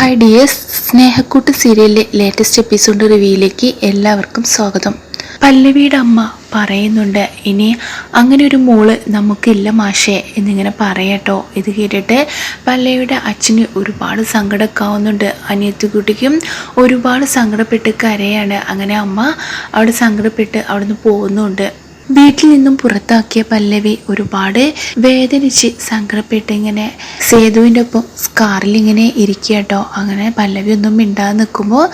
Hi dears. Snehakkoottu സീരിയലിലെ latest episode റിവ്യൂയിലേക്ക് എല്ലാവർക്കും സ്വാഗതം. പല്ലവിയുടെ അമ്മ പറയുന്നുണ്ട് ഇനി അങ്ങനെ ഒരു മോൾ നമുക്കില്ല മാഷേ എന്നിങ്ങനെ പറയട്ടോ ഇത് കേട്ടിട്ട് പല്ലവിയുടെ അച്ഛന് ഒരുപാട് സങ്കടക്കാവുന്നുണ്ട്. അനിയത്തിക്കുട്ടിക്കും ഒരുപാട് സങ്കടപ്പെട്ട് കരയാണ്. അങ്ങനെ അമ്മ അവിടെ സങ്കടപ്പെട്ട് അവിടുന്ന് പോകുന്നുണ്ട്. വീട്ടിൽ നിന്നും പുറത്താക്കിയ പല്ലവി ഒരുപാട് വേദനിച്ച് സങ്കടപ്പെട്ട് ഇങ്ങനെ സേതുവിന്റെ ഒപ്പം കാറിൽ ഇങ്ങനെ ഇരിക്കുക അങ്ങനെ പല്ലവി ഒന്നും മിണ്ടാതെ നിൽക്കുമ്പോൾ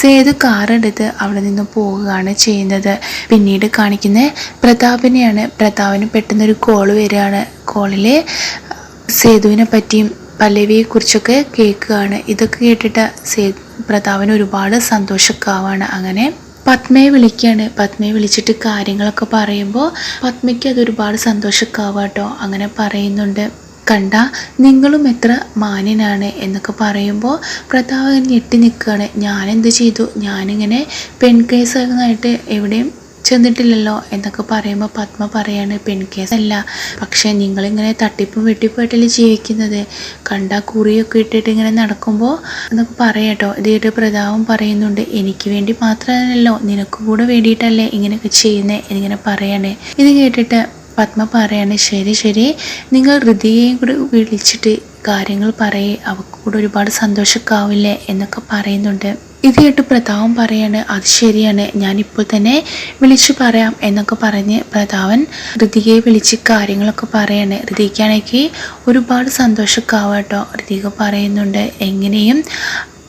സേതു കാറെടുത്ത് അവിടെ നിന്ന് പോവുകയാണ് ചെയ്യുന്നത്. പിന്നീട് കാണിക്കുന്ന പ്രതാപനെയാണ്. പ്രതാപന് പെട്ടെന്നൊരു കോൾ വരികയാണ്. കോളിൽ സേതുവിനെ പറ്റിയും പല്ലവിയെ കുറിച്ചൊക്കെ കേൾക്കുകയാണ്. ഇതൊക്കെ കേട്ടിട്ട് സേ പ്രതാപന് ഒരുപാട് സന്തോഷക്കാവാണ്. അങ്ങനെ പത്മയെ വിളിക്കുകയാണ് പത്മയെ വിളിച്ചിട്ട് കാര്യങ്ങളൊക്കെ പറയുമ്പോൾ പത്മയ്ക്ക് അതൊരുപാട് കേട്ടോ അങ്ങനെ പറയുന്നുണ്ട്. കണ്ട നിങ്ങളും എത്ര മാന്യനാണ് എന്നൊക്കെ പറയുമ്പോൾ പ്രതാപൻ ഞെട്ടി നിൽക്കുകയാണ് ഞാനെന്ത് ചെയ്തു? ഞാനിങ്ങനെ പെൺകേസായിട്ട് എവിടെയും ചെന്നിട്ടില്ലല്ലോ എന്നൊക്കെ പറയുമ്പോൾ പത്മ പറയാണ് പെൺകേസല്ല. പക്ഷേ നിങ്ങളിങ്ങനെ തട്ടിപ്പും വെട്ടിപ്പായിട്ടല്ലേ ജീവിക്കുന്നത്. കണ്ട കുറിയൊക്കെ ഇട്ടിട്ട് ഇങ്ങനെ നടക്കുമ്പോൾ എന്നൊക്കെ പറയാട്ടോ ഇത് കേട്ട് പ്രതാപം പറയുന്നുണ്ട് എനിക്ക് വേണ്ടി മാത്രമല്ലല്ലോ നിനക്ക് കൂടെ വേണ്ടിയിട്ടല്ലേ ഇങ്ങനെയൊക്കെ ചെയ്യുന്നേ എന്നിങ്ങനെ പറയാണ്. ഇത് കേട്ടിട്ട് പത്മ പറയാണ് ശരി ശരി. നിങ്ങൾ ഹൃദയം കൂടെ വിളിച്ചിട്ട് കാര്യങ്ങൾ പറയേ. അവക്ക് കൂടെ ഒരുപാട് സന്തോഷക്കാവില്ലേ എന്നൊക്കെ പറയുന്നുണ്ട്. ഇത് കേട്ട് പ്രതാപൻ പറയാണ് അത് ശരിയാണ്. ഞാനിപ്പോൾ തന്നെ വിളിച്ചു പറയാം എന്നൊക്കെ പറഞ്ഞ് പ്രതാവൻ ഋതികയെ വിളിച്ച് കാര്യങ്ങളൊക്കെ പറയാണ്. ഋതിക്കാണെങ്കിൽ ഒരുപാട് സന്തോഷക്കാവട്ടോ ഋതിക പറയുന്നുണ്ട് എങ്ങനെയും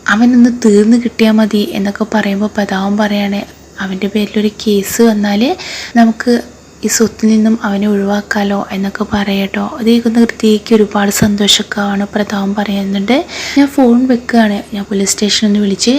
അവനൊന്ന് തീർന്നു കിട്ടിയാൽ മതി എന്നൊക്കെ പറയുമ്പോൾ പ്രതാപൻ പറയാണ് അവന്റെ പേരിലൊരു കേസ് വന്നാൽ നമുക്ക് ഈ സ്വത്തിൽ നിന്നും അവനെ ഒഴിവാക്കാലോ എന്നൊക്കെ പറയട്ടോ. അത് കൃത്യക്ക് ഒരുപാട് സന്തോഷക്കാണ് പ്രതാപം പറയുന്നുണ്ട്. ഞാൻ ഫോൺ വെക്കുകയാണ്. ഞാൻ പോലീസ് സ്റ്റേഷനിൽ നിന്ന് വിളിച്ച്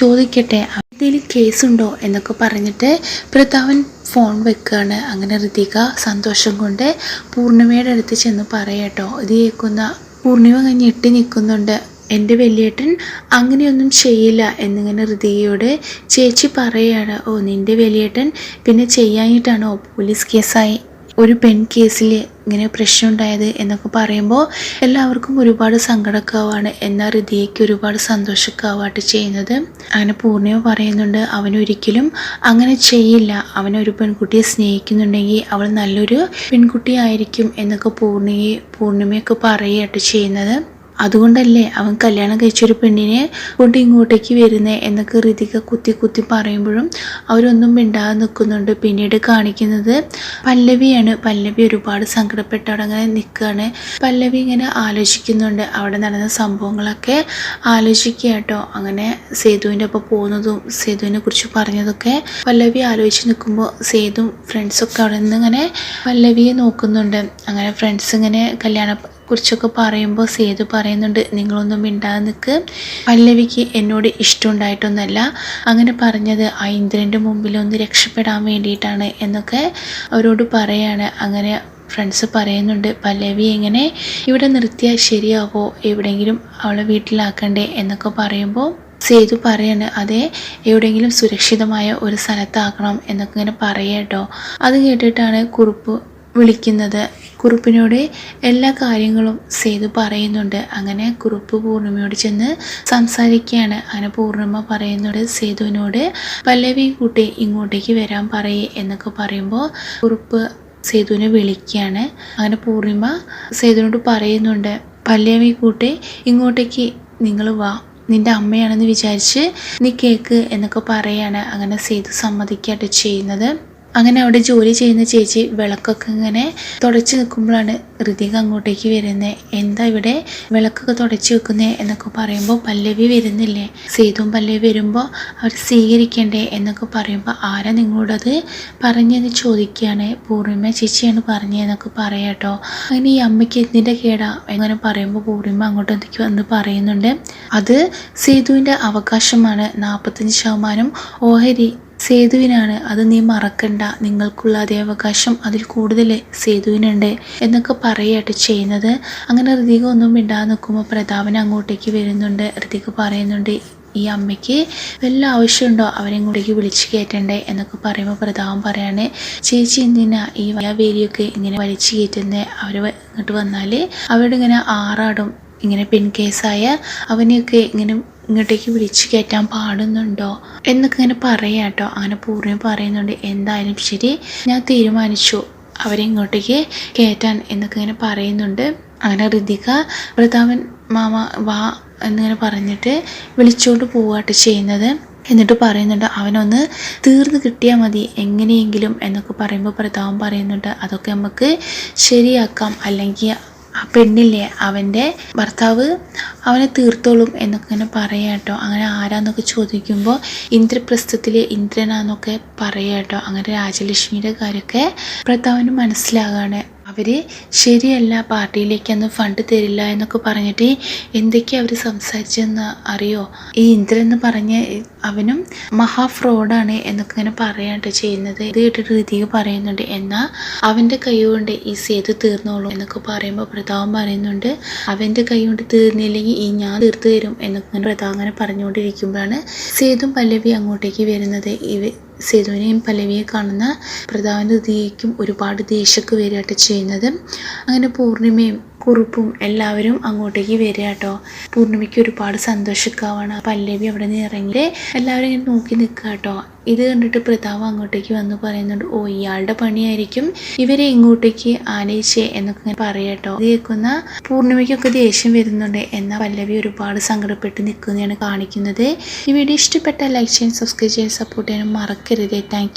ചോദിക്കട്ടെ എന്തെങ്കിലും കേസുണ്ടോ എന്നൊക്കെ പറഞ്ഞിട്ട് പ്രതാപൻ ഫോൺ വെക്കുകയാണ്. അങ്ങനെ ഋതിക സന്തോഷം കൊണ്ട് പൂർണിമയുടെ അടുത്ത് ചെന്ന് പറയട്ടോ. ഇത് കേൾക്കുന്ന പൂർണിമ കഴിഞ്ഞ് ഇട്ടി നിൽക്കുന്നുണ്ട്. എന്റെ വലിയേട്ടൻ അങ്ങനെയൊന്നും ചെയ്യില്ല എന്നിങ്ങനെ ഹൃദയയോട് ചേച്ചി പറയുകയാണ് ഓ നിന്റെ വലിയേട്ടൻ പിന്നെ ചെയ്യാനായിട്ടാണോ പോലീസ് കേസായി? ഒരു പെൺ കേസിൽ ഇങ്ങനെ പ്രശ്നം ഉണ്ടായത് എന്നൊക്കെ പറയുമ്പോൾ എല്ലാവർക്കും ഒരുപാട് സങ്കടക്കാവാണ് എന്നാൽ ഹൃദയയ്ക്ക് ഒരുപാട് സന്തോഷക്കാവാട്ട് ചെയ്യുന്നത്. അങ്ങനെ പൂർണിമ പറയുന്നുണ്ട് അവനൊരിക്കലും അങ്ങനെ ചെയ്യില്ല. അവനൊരു പെൺകുട്ടിയെ സ്നേഹിക്കുന്നുണ്ടെങ്കിൽ അവൾ നല്ലൊരു പെൺകുട്ടിയായിരിക്കും എന്നൊക്കെ പൂർണിയെ പൂർണിമയൊക്കെ പറയുകയായിട്ട് ചെയ്യുന്നത്. അതുകൊണ്ടല്ലേ അവൻ കല്യാണം കഴിച്ചൊരു പെണ്ണിനെ കൊണ്ട് ഇങ്ങോട്ടേക്ക് വരുന്നേ എന്നൊക്കെ ഋതിക കുത്തി കുത്തി പറയുമ്പോഴും അവരൊന്നും മിണ്ടാതെ നിൽക്കുന്നുണ്ട്. പിന്നീട് കാണിക്കുന്നത് പല്ലവിയാണ്. പല്ലവി ഒരുപാട് സങ്കടപ്പെട്ട് അവിടെ അങ്ങനെ നിൽക്കുകയാണ് പല്ലവി ഇങ്ങനെ ആലോചിക്കുന്നുണ്ട്. അവിടെ നടന്ന സംഭവങ്ങളൊക്കെ ആലോചിക്കുക കേട്ടോ അങ്ങനെ സേതുവിന്റെ ഒപ്പം പോകുന്നതും സേതുവിനെ കുറിച്ച് പറഞ്ഞതൊക്കെ പല്ലവി ആലോചിച്ച് നിൽക്കുമ്പോൾ സേതും ഫ്രണ്ട്സൊക്കെ അവിടെ നിന്ന് ഇങ്ങനെ പല്ലവിയെ നോക്കുന്നുണ്ട്. അങ്ങനെ ഫ്രണ്ട്സ് ഇങ്ങനെ കല്യാണ കുറിച്ചൊക്കെ പറയുമ്പോൾ സേതു പറയുന്നുണ്ട് നിങ്ങളൊന്നും മിണ്ടാതെ നിൽക്ക്. പല്ലവിക്ക് എന്നോട് ഇഷ്ടമുണ്ടായിട്ടൊന്നല്ല അങ്ങനെ പറഞ്ഞത് ആ ഇന്ദ്രന്റെ മുമ്പിൽ ഒന്ന് രക്ഷപ്പെടാൻ വേണ്ടിയിട്ടാണ് എന്നൊക്കെ അവരോട് പറയാണ്. അങ്ങനെ ഫ്രണ്ട്സ് പറയുന്നുണ്ട് പല്ലവി എങ്ങനെ? ഇവിടെ നിർത്തിയാൽ ശരിയാവോ? എവിടെയെങ്കിലും അവളെ വീട്ടിലാക്കണ്ടേ? എന്നൊക്കെ പറയുമ്പോൾ സേതു പറയാണ് അതെ എവിടെയെങ്കിലും സുരക്ഷിതമായ ഒരു സ്ഥലത്താക്കണം എന്നൊക്കെ ഇങ്ങനെ പറയട്ടോ. അത് കേട്ടിട്ടാണ് കുറുപ്പ് വിളിക്കുന്നത് കുറുപ്പിനോട് എല്ലാ കാര്യങ്ങളും സേതു പറയുന്നുണ്ട്. അങ്ങനെ കുറുപ്പ് പൂർണിമയോട് ചെന്ന് സംസാരിക്കുകയാണ്. അങ്ങനെ പൂർണിമ പറയുന്നുണ്ട് സേതുവിനോട് പല്ലവി കൂട്ടി ഇങ്ങോട്ടേക്ക് വരാൻ പറയേ എന്നൊക്കെ പറയുമ്പോൾ കുറുപ്പ് സേതുവിനെ വിളിക്കുകയാണ്. അങ്ങനെ പൂർണിമ സേതുവിനോട് പറയുന്നുണ്ട് പല്ലവി കൂട്ടി ഇങ്ങോട്ടേക്ക് നിങ്ങൾ വാ. നിന്റെ അമ്മയാണെന്ന് വിചാരിച്ച് നീ കേക്ക് എന്നൊക്കെ പറയാണ്. അങ്ങനെ സേതു സമ്മതിക്കായിട്ട് ചെയ്യുന്നത്. അങ്ങനെ അവിടെ ജോലി ചെയ്യുന്ന ചേച്ചി വിളക്കൊക്കെ ഇങ്ങനെ തുടച്ച് നിൽക്കുമ്പോഴാണ് ഋതിക അങ്ങോട്ടേക്ക് വരുന്നത് എന്താ ഇവിടെ വിളക്കൊക്കെ തുടച്ച് വെക്കുന്നേ എന്നൊക്കെ പറയുമ്പോൾ പല്ലവി വരുന്നില്ലേ? സേതുവും പല്ലവി വരുമ്പോൾ അവർ സ്വീകരിക്കണ്ടേ എന്നൊക്കെ പറയുമ്പോൾ ആരാ നിങ്ങളോടത് പറഞ്ഞെന്ന് ചോദിക്കുകയാണ്. പൂർണിമ ചേച്ചിയാണ് പറഞ്ഞതെന്നൊക്കെ പറയാട്ടോ അങ്ങനെ ഈ അമ്മയ്ക്ക് എന്തിന്റെ കേടാ എങ്ങനെ പറയുമ്പോൾ പൂർണിമ അങ്ങോട്ട് എന്തൊക്കെ വന്ന് പറയുന്നുണ്ട്. അത് സേതുവിന്റെ അവകാശമാണ്. നാൽപ്പത്തഞ്ച് ശതമാനം ഓഹരി സേതുവിനാണ്. അത് നീ മറക്കണ്ട. നിങ്ങൾക്കുള്ള അതേ അവകാശം അതിൽ കൂടുതൽ സേതുവിനുണ്ട് എന്നൊക്കെ പറയട്ടെ ചെയ്യുന്നത്. അങ്ങനെ ഋതിക ഒന്നും മിണ്ടാതെ നിൽക്കുമ്പോൾ പ്രതാപൻ അങ്ങോട്ടേക്ക് വരുന്നുണ്ട്. ഋതിക പറയുന്നുണ്ട് ഈ അമ്മയ്ക്ക് വല്ല ആവശ്യമുണ്ടോ? അവരെ ഇങ്ങോട്ടേക്ക് വിളിച്ചു കയറ്റണ്ടേ? എന്നൊക്കെ പറയുമ്പോൾ പ്രതാപം പറയാണ് ചേച്ചി എന്തിനാ ഈ വേലിയൊക്കെ ഇങ്ങനെ വലിച്ചു കയറ്റുന്നത് അവർ ഇങ്ങോട്ട് വന്നാൽ അവരോട് ഇങ്ങനെ ആറാടും. ഇങ്ങനെ പെൺകേസായ അവനെയൊക്കെ ഇങ്ങനെ ഇങ്ങോട്ടേക്ക് വിളിച്ചു കയറ്റാൻ പാടുന്നുണ്ടോ എന്നൊക്കെ ഇങ്ങനെ പറയാം കേട്ടോ അങ്ങനെ പൂർണ പറയുന്നുണ്ട് എന്തായാലും ശരി ഞാൻ തീരുമാനിച്ചു. അവരെ ഇങ്ങോട്ടേക്ക് കയറ്റാൻ എന്നൊക്കെ ഇങ്ങനെ പറയുന്നുണ്ട്. അങ്ങനെ ഋതിക പ്രതാപൻ മാമ വാ എന്നിങ്ങനെ പറഞ്ഞിട്ട് വിളിച്ചുകൊണ്ട് പോവാട്ട് ചെയ്യുന്നത്. എന്നിട്ട് പറയുന്നുണ്ട് അവനൊന്ന് തീർന്ന് കിട്ടിയാൽ മതി എങ്ങനെയെങ്കിലും എന്നൊക്കെ പറയുമ്പോൾ പ്രതാപം പറയുന്നുണ്ട് അതൊക്കെ നമുക്ക് ശരിയാക്കാം. അല്ലെങ്കിൽ ആ പെണ്ണില്ലേ? അവന്റെ ഭർത്താവ് അവനെ തീർത്തോളും എന്നൊക്കെ ഇങ്ങനെ പറയുക കേട്ടോ. അങ്ങനെ ആരാന്നൊക്കെ ചോദിക്കുമ്പോൾ ഇന്ദ്രപ്രസ്ഥത്തിലെ ഇന്ദ്രനാന്നൊക്കെ പറയുക കേട്ടോ. അങ്ങനെ രാജലക്ഷ്മിയുടെ കാര്യമൊക്കെ ഭർത്താവിന് മനസ്സിലാകാണ്. അവർ ശരിയല്ല പാർട്ടിയിലേക്കൊന്നും ഫണ്ട് തരില്ല എന്നൊക്കെ പറഞ്ഞിട്ട് എന്തൊക്കെയാ അവർ സംസാരിച്ചെന്ന് അറിയോ? ഈ ഇന്ദ്രൻ എന്ന് പറഞ്ഞ അവനും മഹാ ഫ്രോഡാണ് എന്നൊക്കെ ഇങ്ങനെ പറയാണ്ട് ചെയ്യുന്നത്. ഇത് കേട്ടിട്ട് ഹൃതിക പറയുന്നുണ്ട് എന്നാൽ അവന്റെ കൈ കൊണ്ട് ഈ സേതു തീർന്നോളൂ എന്നൊക്കെ പറയുമ്പോൾ പ്രതാപം പറയുന്നുണ്ട്. അവന്റെ കൈ കൊണ്ട് തീർന്നില്ലെങ്കിൽ ഈ ഞാൻ തീർത്തു തരും എന്നൊക്കെ ഇങ്ങനെ പ്രതാപം അങ്ങനെ പറഞ്ഞുകൊണ്ടിരിക്കുമ്പോഴാണ് സേതും പല്ലവി അങ്ങോട്ടേക്ക് വരുന്നത്. ഇവ സേതുവിനെയും പല്ലവിയെ കാണുന്ന പ്രധാന ഋതിയേക്കും ഒരുപാട് ദേഷ്യമൊക്കെ വരികയാട്ടോ ചെയ്യുന്നത്. അങ്ങനെ പൂർണിമയും കുറുപ്പും എല്ലാവരും അങ്ങോട്ടേക്ക് വരിക കേട്ടോ. പൂർണിമയ്ക്ക് ഒരുപാട് സന്തോഷിക്കാവണം. പല്ലവി അവിടെ നിന്ന് ഇറങ്ങി എല്ലാവരും ഇങ്ങനെ നോക്കി നിൽക്കുക കേട്ടോ. ഇത് കണ്ടിട്ട് പ്രതാവ് അങ്ങോട്ടേക്ക് വന്ന് പറയുന്നുണ്ട് ഓ ഇയാളുടെ പണിയായിരിക്കും. ഇവരെ ഇങ്ങോട്ടേക്ക് ആനയിച്ചേ എന്നൊക്കെ ഇങ്ങനെ പറയട്ടോ ഇത് കേൾക്കുന്ന പൂർണിമയ്ക്കൊക്കെ ദേഷ്യം വരുന്നുണ്ട്. എന്നാൽ പല്ലവി ഒരുപാട് സങ്കടപ്പെട്ട് നിൽക്കുന്നതാണ് കാണിക്കുന്നത്. ഈ വീഡിയോ ഇഷ്ടപ്പെട്ട ലൈക്ക് ചെയ്യാൻ സബ്സ്ക്രൈബ് ചെയ്യാൻ സപ്പോർട്ട് ചെയ്യാനും മറക്കരുത്. താങ്ക്